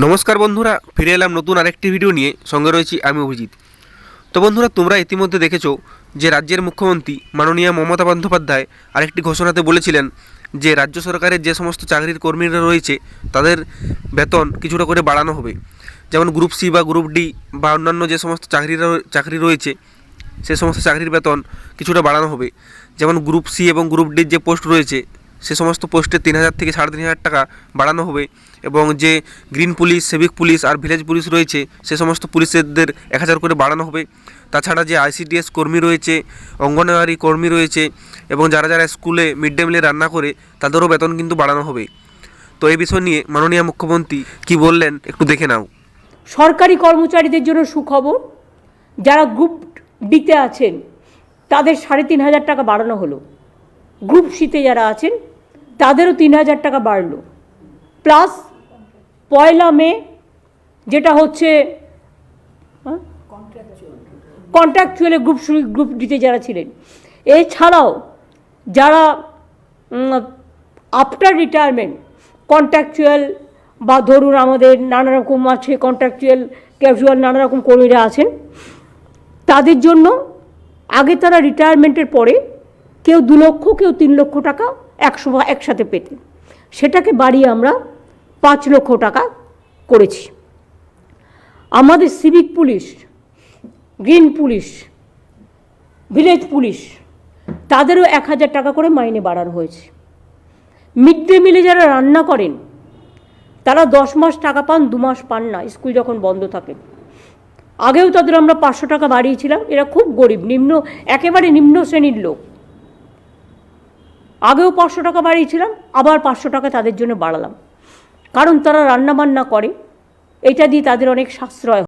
নমস্কার বন্ধুরা, ফিরে এলাম নতুন আরেকটি ভিডিও নিয়ে। সঙ্গে রয়েছি আমি অভিজিৎ। তো বন্ধুরা, তোমরা ইতিমধ্যে দেখেছ যে রাজ্যের মুখ্যমন্ত্রী মাননীয় মমতা বন্দ্যোপাধ্যায় আরেকটি ঘোষণাতে বলেছিলেন যে রাজ্য সরকারের যে সমস্ত চাকরির কর্মীরা রয়েছে, তাদের বেতন কিছুটা করে বাড়ানো হবে। যেমন গ্রুপ সি বা গ্রুপ ডি বা অন্যান্য যে সমস্ত চাকরিরা চাকরি রয়েছে, সে সমস্ত চাকরির বেতন কিছুটা বাড়ানো হবে। যেমন গ্রুপ সি এবং গ্রুপ ডির যে পোস্ট রয়েছে সে সমস্ত পোস্টে তিন হাজার থেকে সাড়ে তিন হাজার টাকা বাড়ানো হবে এবং যে গ্রিন পুলিশ, সিভিক পুলিশ আর ভিলেজ পুলিশ রয়েছে, সে সমস্ত পুলিশদের এক হাজার করে বাড়ানো হবে। তাছাড়া যে আইসিডিএস কর্মী রয়েছে, অঙ্গনওয়াড়ি কর্মী রয়েছে এবং যারা যারা স্কুলে মিড ডে মিলে রান্না করে, তাদেরও বেতন কিন্তু বাড়ানো হবে। তো এই বিষয় নিয়ে মাননীয় মুখ্যমন্ত্রী কি বললেন একটু দেখে নাও। সরকারি কর্মচারীদের জন্য সুখবর, যারা গ্রুপ ডিতে আছেন, তাদের সাড়ে তিন হাজার টাকা বাড়ানো হলো। গ্রুপ সিতে যারা আছেন তাদেরও তিন হাজার টাকা বাড়লো। প্লাস পয়লা মে, যেটা হচ্ছে কন্ট্রাকচুয়ালে গ্রুপ গ্রুপ ডিতে যারা ছিলেন। এছাড়াও যারা আফটার রিটায়ারমেন্ট কন্ট্রাকচুয়াল বা ধরুন আমাদের নানা রকম আছে কন্ট্রাকচুয়াল ক্যাজুয়াল নানা রকম কর্মীরা আছেন, তাদের জন্য আগে তারা রিটায়ারমেন্টের পরে কেউ দু লক্ষ, কেউ তিন লক্ষ টাকা একশো একসাথে পেতেন সেটাকে বাড়িয়ে আমরা পাঁচ লক্ষ টাকা করেছি। আমাদের civic police, green police, village police, তাদেরও এক হাজার টাকা করে মাইনে বাড়ানো হয়েছে। মিড ডে মিলে যারা রান্না করেন, তারা দশ মাস টাকা পান, দু মাস পান না, স্কুল যখন বন্ধ থাকে। আগেও তাদের আমরা পাঁচশো টাকা বাড়িয়েছিলাম, এরা খুব গরিব, নিম্ন, একেবারে নিম্ন শ্রেণির লোক। আগেও পাঁচশো টাকা বাড়িয়েছিলাম, আবার পাঁচশো টাকা তাদের জন্য বাড়ালাম। কারণ তারা রান্নাবান্না করে, এটা দিয়ে তাদের অনেক সাশ্রয়